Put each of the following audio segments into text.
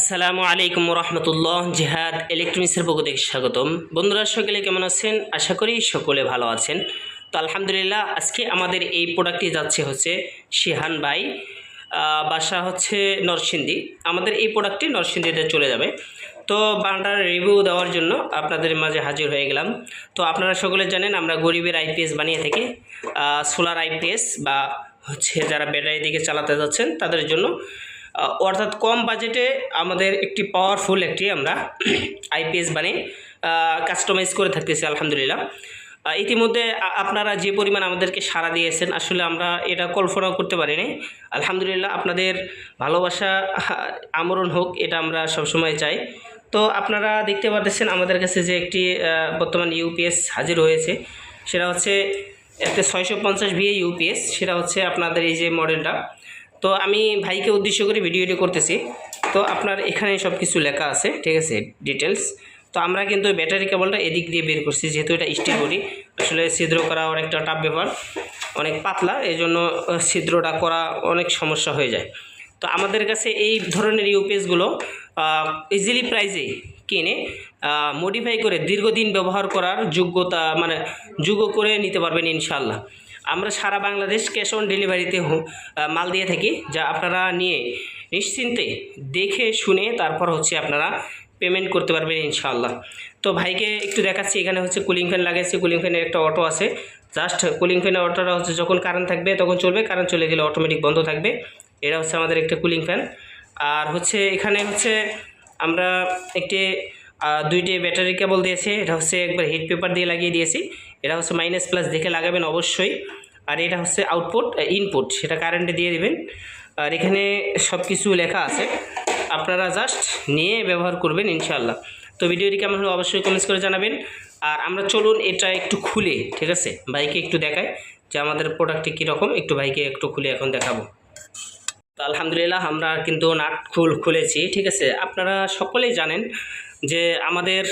আসসালামু আলাইকুম রহমতুল্লাহ জেহাদ ইলেকট্রনিক্সের পক্ষ থেকে স্বাগতম। বন্ধুরা, সকলে কেমন আছেন? আশা করি সকলে ভালো আছেন। তো আলহামদুলিল্লাহ, আজকে আমাদের এই প্রোডাক্টটি যাচ্ছে হচ্ছে শিহান বাই বাসা হচ্ছে নরসিংদী। আমাদের এই প্রোডাক্টটি নরসিংদীতে চলে যাবে। তো বান্ডার রিভিউ দেওয়ার জন্য আপনাদের মাঝে হাজির হয়ে গেলাম। তো আপনারা সকলে জানেন, আমরা গরিবের আইপিএস বানিয়ে থাকি। সোলার আইপিএস বা হচ্ছে যারা ব্যাটারি দিকে চালাতে যাচ্ছেন, তাদের জন্য অর্থাৎ কম বাজেটে আমাদের একটি পাওয়ারফুল একটি আমরা আইপিএস বানিয়ে কাস্টমাইজ করে থাকতেছি, আলহামদুলিল্লাহ। ইতিমধ্যে আপনারা যে পরিমাণ আমাদেরকে সাড়া দিয়েছেন, আসলে আমরা এটা কল্পনাও করতে পারিনি। আলহামদুলিল্লাহ, আপনাদের ভালোবাসা আমরণ হোক, এটা আমরা সবসময় চাই। তো আপনারা দেখতে পাচ্ছেন আমাদের কাছে যে একটি বর্তমান ইউপিএস হাজির হয়েছে। সেটা হচ্ছে, একটা ছয়শো পঞ্চাশ ভিএ ইউপিএস সেটা হচ্ছে আপনাদের এই যে মডেলটা তো আমি ভাইকে উদ্দেশ্য করে ভিডিওটি করতেছি। তো আপনার এখানে সব কিছু লেখা আছে, ঠিক আছে ডিটেলস তো আমরা কিন্তু ব্যাটারি কেবলটা এদিক দিয়ে বের করছি, যেহেতু এটা স্টিল বডি আসলে ছিদ্র করা অনেকটা টাফ ব্যাপার, অনেক পাতলা এই জন্য ছিদ্রটা করা অনেক সমস্যা হয়ে যায়। তো আমাদের কাছে এই ধরনের ইউপিএসগুলো ইজিলি প্রাইজে কিনে মডিফাই করে দীর্ঘদিন ব্যবহার করার যোগ্যতা মানে যোগ্য করে নিতে পারবেন ইনশাল্লাহ আমরা সারা বাংলাদেশ ক্যাশ অন ডেলিভারিতে মাল দিয়ে থাকি, যা আপনারা নিয়ে নিশ্চিন্তে দেখে শুনে তারপর হচ্ছে আপনারা পেমেন্ট করতে পারবেন ইনশাআল্লাহ। তো ভাইকে একটু দেখাচ্ছি, এখানে হচ্ছে কুলিং ফ্যান লাগাইছে কুলিং ফ্যানের একটা অটো আছে। জাস্ট কুলিং ফ্যানের অটোটা হচ্ছে যখন কারেন্ট থাকবে তখন চলবে কারেন্ট চলে গেলে অটোমেটিক বন্ধ থাকবে। এটা হচ্ছে আমাদের একটা কুলিং ফ্যান আর হচ্ছে এখানে হচ্ছে আমরা একটি দুইটি ব্যাটারি কেবল দিয়েছি, এটা হচ্ছে একবার হিট পেপার দিয়ে লাগিয়ে দিয়েছি, এটা হচ্ছে মাইনাস প্লাস দেখে লাগাবেন অবশ্যই, আর এটা হচ্ছে আউটপুট ইনপুট সেটা কারেন্টে দিয়ে দিবেন। আর এখানে সব কিছু লেখা আছে, আপনারা জাস্ট নিয়ে ব্যবহার করবেন ইনশাআল্লাহ। তো ভিডিওটি কেমন হলো অবশ্যই কমেন্টস করে জানাবেন। আর আমরা চলুন এটা একটু খুলে, ঠিক আছে? ভাইকে একটু দেখাই যে আমাদের প্রোডাক্টটি কীরকম, একটু ভাইকে একটু খুলে এখন দেখাবো। তো আলহামদুলিল্লাহ আমরা কিন্তু নাট খুল খুলেছি, ঠিক আছে? আপনারা সকলেই জানেন যে আমাদের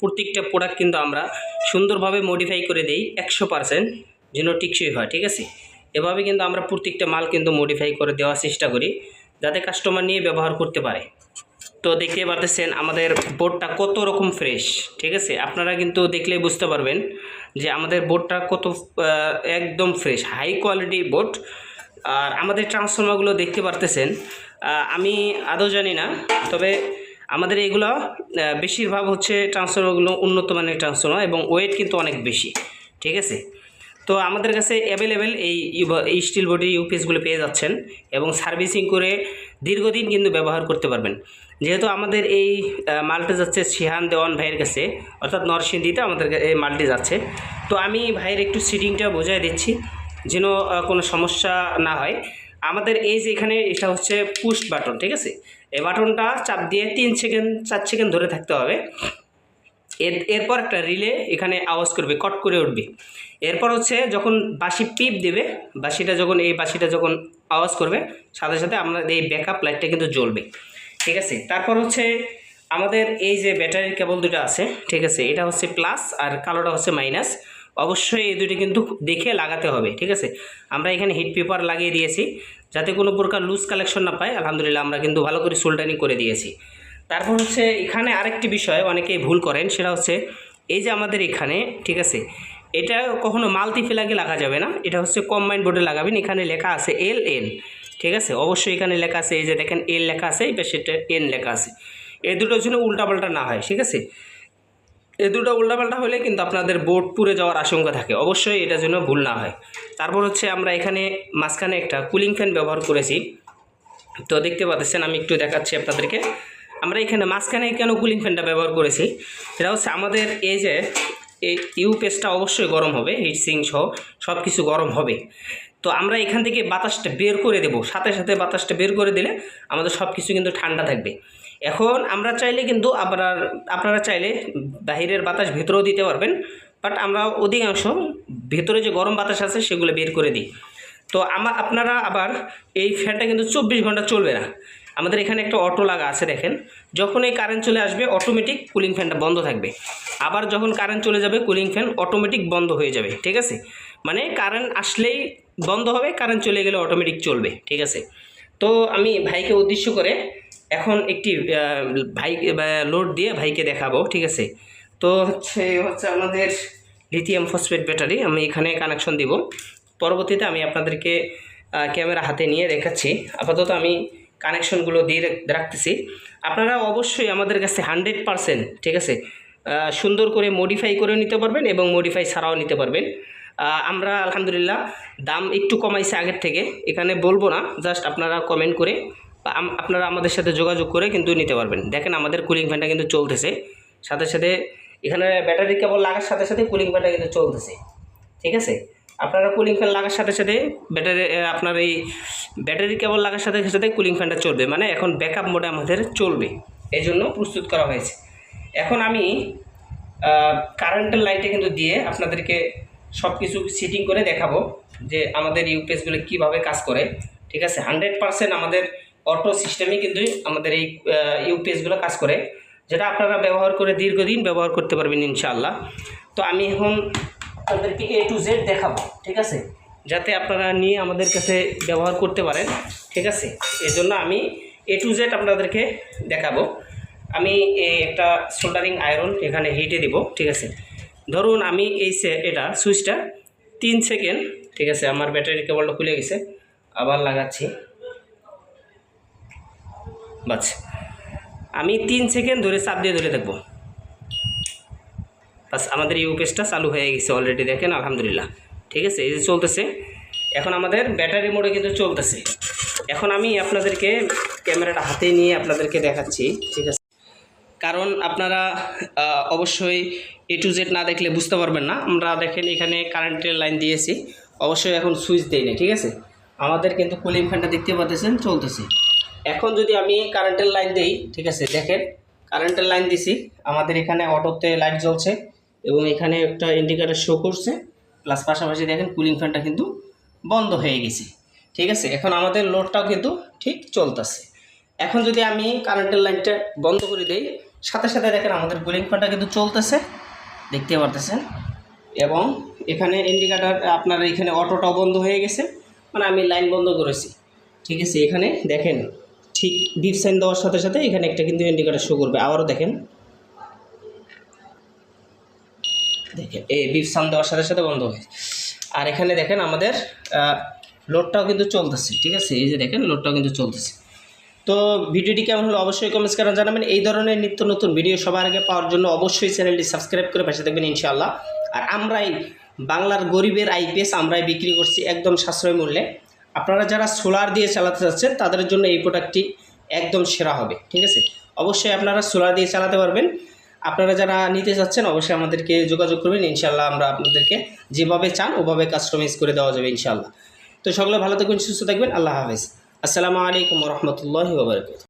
প্রত্যেকটা প্রোডাক্ট কিন্তু আমরা সুন্দরভাবে মডিফাই করে দিই একশো পারসেন্ট যেন টিকসই হয়, ঠিক আছে? এভাবে কিন্তু আমরা প্রত্যেকটা মাল কিন্তু মডিফাই করে দেওয়ার চেষ্টা করি, যাতে কাস্টমার নিয়ে ব্যবহার করতে পারে। তো দেখতে পারতেছেন আমাদের বোর্ডটা কত রকম ফ্রেশ ঠিক আছে? আপনারা কিন্তু দেখলেই বুঝতে পারবেন যে আমাদের বোর্ডটা কত একদম ফ্রেশ হাই কোয়ালিটি বোর্ড আর আমাদের ট্রান্সফর্মারগুলো দেখতে পারতেছেন আমি আদৌ জানি না, তবে আমাদের এগুলো বেশিরভাগ হচ্ছে ট্রান্সফর্মারগুলো উন্নত মানের ট্রান্সফর্মার এবং ওয়েট কিন্তু অনেক বেশি, ঠিক আছে? তো আমাদের কাছে অ্যাভেলেবেল এই স্টিল বডি ইউপিএসগুলো পেয়ে যাচ্ছেন এবং সার্ভিসিং করে দীর্ঘদিন কিন্তু ব্যবহার করতে পারবেন। যেহেতু আমাদের এই মালটা যাচ্ছে সিহান দেওয়ান ভাইয়ের কাছে, অর্থাৎ নরসিংদীতে আমাদের এই মালটি যাচ্ছে। তো আমি ভাইয়ের একটু সিটিংটা বোঝাই দিচ্ছি, যেন কোনো সমস্যা না হয়। আমাদের এই যে এখানে এটা হচ্ছে পুশ বাটন ঠিক আছে? এই বাটনটা চাপ দিয়ে তিন সেকেন্ড, চার সেকেন্ড ধরে থাকতে হবে। এর, এরপর একটা রিলে এখানে আওয়াজ করবে, কট করে উঠবে। এরপর হচ্ছে যখন বাঁশি পিপ দেবে, বাঁশিটা যখন, এই বাঁশিটা যখন আওয়াজ করবে, সাথে সাথে আমাদের এই ব্যাকআপ লাইটটা কিন্তু জ্বলবে। ঠিক আছে? তারপর হচ্ছে আমাদের এই যে ব্যাটারির কেবল দুটো আছে, ঠিক আছে? এটা হচ্ছে প্লাস আর কালোটা হচ্ছে মাইনাস অবশ্যই এই দুটো কিন্তু দেখে লাগাতে হবে, ঠিক আছে? আমরা এখানে হিট পেপার লাগিয়ে দিয়েছি, যাতে কোনো প্রকার লুজ কালেকশন না পায়। আলহামদুলিল্লাহ আমরা কিন্তু ভালো করে সোল্ডারিং করে দিয়েছি। তারপর হচ্ছে এখানে আরেকটি বিষয়, অনেকেই ভুল করেন, সেটা হচ্ছে এই যে আমাদের এখানে, ঠিক আছে? এটা কখনো মাল্টি ফ্ল্যাগে লাগা যাবে না, এটা হচ্ছে কম্বাইন্ড বোর্ডে লাগাবেন, এখানে লেখা আছে এল এন ঠিক আছে? অবশ্যই এখানে লেখা আছে, এই যে দেখেন এল লেখা আছে, এই পাশেটা এন লেখা আছে। এই দুটোর জন্য উল্টাপাল্টা না হয়, ঠিক আছে? এই দুটো উল্টাপাল্টা হলে কিন্তু আপনাদের বোর্ড পুড়ে যাওয়ার আশঙ্কা থাকে। অবশ্যই এটার জন্য ভুল না হয়। তারপর হচ্ছে আমরা এখানে মাঝখানে একটা কুলিং ফ্যান ব্যবহার করেছি। তো দেখতে পাচ্ছেন, আমি একটু দেখাচ্ছি আপনাদেরকে। আমরা এখানে মাঝখানে কেন কুলিং ফ্যানটা ব্যবহার করেছি? সেটা হচ্ছে আমাদের এই যে, এই ইউ পেসটা অবশ্যই গরম হবে হিট সিং সহ সব কিছু গরম হবে। তো আমরা এখান থেকে বাতাসটা বের করে দেব। সাথে সাথে বাতাসটা বের করে দিলে আমাদের সব কিছু কিন্তু ঠান্ডা থাকবে। এখন আমরা চাইলে কিন্তু আপনার, আপনারা চাইলে বাহিরের বাতাস ভেতরেও দিতে পারবেন বাট আমরা অধিকাংশ ভেতরে যে গরম বাতাস আছে সেগুলো বের করে দিই। তো আমার আপনারা আবার এই ফ্যানটা কিন্তু চব্বিশ ঘণ্টা চলবে না। আমাদের এখানে একটা অটো লাগা আছে দেখেন, যখন এই কারেন্ট চলে আসবে অটোমেটিক কুলিং ফ্যানটা বন্ধ থাকবে। আবার যখন কারেন্ট চলে যাবে কুলিং ফ্যান অটোমেটিক বন্ধ হয়ে যাবে, ঠিক আছে? মানে কারেন্ট আসলেই বন্ধ হবে কারেন্ট চলে গেলে অটোমেটিক চলবে, ঠিক আছে? তো আমি ভাইকে উদ্দেশ্য করে এখন একটি ভাই লোড দিয়ে ভাইকে দেখাবো, ঠিক আছে? তো হচ্ছে হচ্ছে আমাদের লিথিয়াম ফসফেট ব্যাটারি আমি এখানে কানেকশন দিব। পরবর্তীতে আমি আপনাদেরকে ক্যামেরা হাতে নিয়ে দেখাচ্ছি। আপাতত আমি কানেকশনগুলো দিয়ে রাখতেছি। আপনারা অবশ্যই আমাদের কাছে হান্ড্রেড পারসেন্ট ঠিক আছে? সুন্দর করে মডিফাই করে নিতে পারবেন এবং মডিফাই ছাড়াও নিতে পারবেন। আমরা আলহামদুলিল্লাহ দাম একটু কমাইছে আগের থেকে। এখানে বলব না জাস্ট আপনারা কমেন্ট করে আপনারা আমাদের সাথে যোগাযোগ করে কিন্তু নিতে পারবেন। দেখেন আমাদের কুলিং ফ্যানটা কিন্তু চলতেছে। সাথে সাথে এখানে ব্যাটারি কেবল লাগার সাথে সাথে কুলিং ফ্যানটা কিন্তু চলতেছে। ঠিক আছে? আপনারা কুলিং ফ্যান লাগার সাথে সাথে ব্যাটারি আপনার এই ব্যাটারি কেবল লাগার সাথে সাথে কুলিং ফ্যানটা চলবে। মানে এখন ব্যাকআপ মোডে আমাদের চলবে। এই জন্য প্রস্তুত করা হয়েছে। এখন আমি কারেন্টের লাইটে কিন্তু দিয়ে আপনাদেরকে সব কিছু সিটিং করে দেখাবো যে আমাদের ইউপিএসগুলো কীভাবে কাজ করে। ঠিক আছে? হান্ড্রেড পারসেন্ট আমাদের অটো সিস্টেমে কিন্তু আমাদের এই ইউপিএসগুলো কাজ করে, যেটা আপনারা ব্যবহার করে দীর্ঘদিন ব্যবহার করতে পারবেন ইনশাআল্লাহ। তো আমি এখন আপনাদেরকে এ টু জেড দেখাবো, ঠিক আছে? যাতে আপনারা নিয়ে আমাদের কাছে ব্যবহার করতে পারেন, ঠিক আছে? এজন্য আমি এ টু জেড আপনাদেরকে দেখাবো। আমি একটা সোল্ডারিং আয়রন এখানে হিটে দিব, ঠিক আছে? ধরুন আমি এই এটা সুইচটা তিন সেকেন্ড, ঠিক আছে? আমার ব্যাটারি কেবলটা খুলে গেছে, আবার লাগাচ্ছি। বাস। আমি তিন সেকেন্ড ধরে চাপ দিয়ে ধরে দেখব বাস, আমাদের ইউপিএসটা চালু হয়ে গেছে অলরেডি দেখেন? আলহামদুলিল্লাহ। ঠিক আছে, এই যে চলতেছে। এখন আমাদের ব্যাটারি মোডে কিন্তু চলতেছে। এখন আমি আপনাদেরকে ক্যামেরাটা হাতে নিয়ে আপনাদেরকে দেখাচ্ছি, ঠিক আছে? কারণ আপনারা অবশ্যই এ টু জেড না দেখলে বুঝতে পারবেন না। আমরা দেখেন এখানে কারেন্টের লাইন দিয়েছি। অবশ্যই এখন সুইচ দেই না ঠিক আছে? আমাদের কিন্তু কুলিং ফ্যানটা দেখতে পাচ্ছেন, চলতেছে। এখন যদি আমি কারেন্টের লাইন দেই, ঠিক আছে, দেখেন কারেন্টের লাইন দিছি, আমাদের এখানে অটোতে লাইট জ্বলছে এবং এখানে একটা ইন্ডিকেটার শো করছে প্লাস পাশাপাশি দেখেন কুলিং ফ্যানটা কিন্তু বন্ধ হয়ে গেছে, ঠিক আছে, এখন আমাদের লোডটাও কিন্তু ঠিক চলতেছে। এখন যদি আমি কারেন্টের লাইনটা বন্ধ করে দেই, সাথে সাথে দেখেন আমাদের কুলিং ফ্যানটা কিন্তু চলতেছে, দেখতে পারতেছেন, এবং এখানে ইন্ডিকেটার আপনার এখানে অটোটাও বন্ধ হয়ে গেছে মানে আমি লাইন বন্ধ করেছি, ঠিক আছে, এখানে দেখেন ঠিক ডিপ সাইন দেওয়ার সাথে সাথে এখানে একটা কিন্তু ইন্ডিকেটার শো করবে। আবারও দেখেন। দেখেন, এই বিপ সাইন দেওয়ার সাথে সাথে বন্ধ হয়ে আর এখানে দেখেন আমাদের লোডটাও কিন্তু চলতেছে, ঠিক আছে? এই যে দেখেন লোডটাও কিন্তু চলতেছে। তো ভিডিওটি কেমন হলো অবশ্যই কমেন্টস করে জানাবেন। এই ধরনের নিত্য নতুন ভিডিও সবার আগে পাওয়ার জন্য অবশ্যই চ্যানেলটি সাবস্ক্রাইব করে পাশে থাকবেন, ইনশাআল্লাহ। আর আমরাই বাংলার গরিবের আইপিএস আমরাই বিক্রি করছি একদম সাশ্রয় মূল্যে। আপনারা যারা সোলার দিয়ে চালাতে চাচ্ছেন তাদের জন্য এই প্রোডাক্টটি একদম সেরা হবে, ঠিক আছে? অবশ্যই আপনারা সোলার দিয়ে চালাতে পারবেন। আপনারা যারা নিতে চাচ্ছেন অবশ্যই আমাদেরকে যোগাযোগ করবেন। ইনশাল্লাহ আমরা আপনাদেরকে যেভাবে চান, ওভাবে কাস্টমাইজ করে দেওয়া যাবে ইনশাল্লাহ তো সকলে ভালো থাকবেন, সুস্থ থাকবেন। আল্লাহ হাফেজ। আসসালামু আলাইকুম রহমতুল্লাহ ওবরাকাতুহু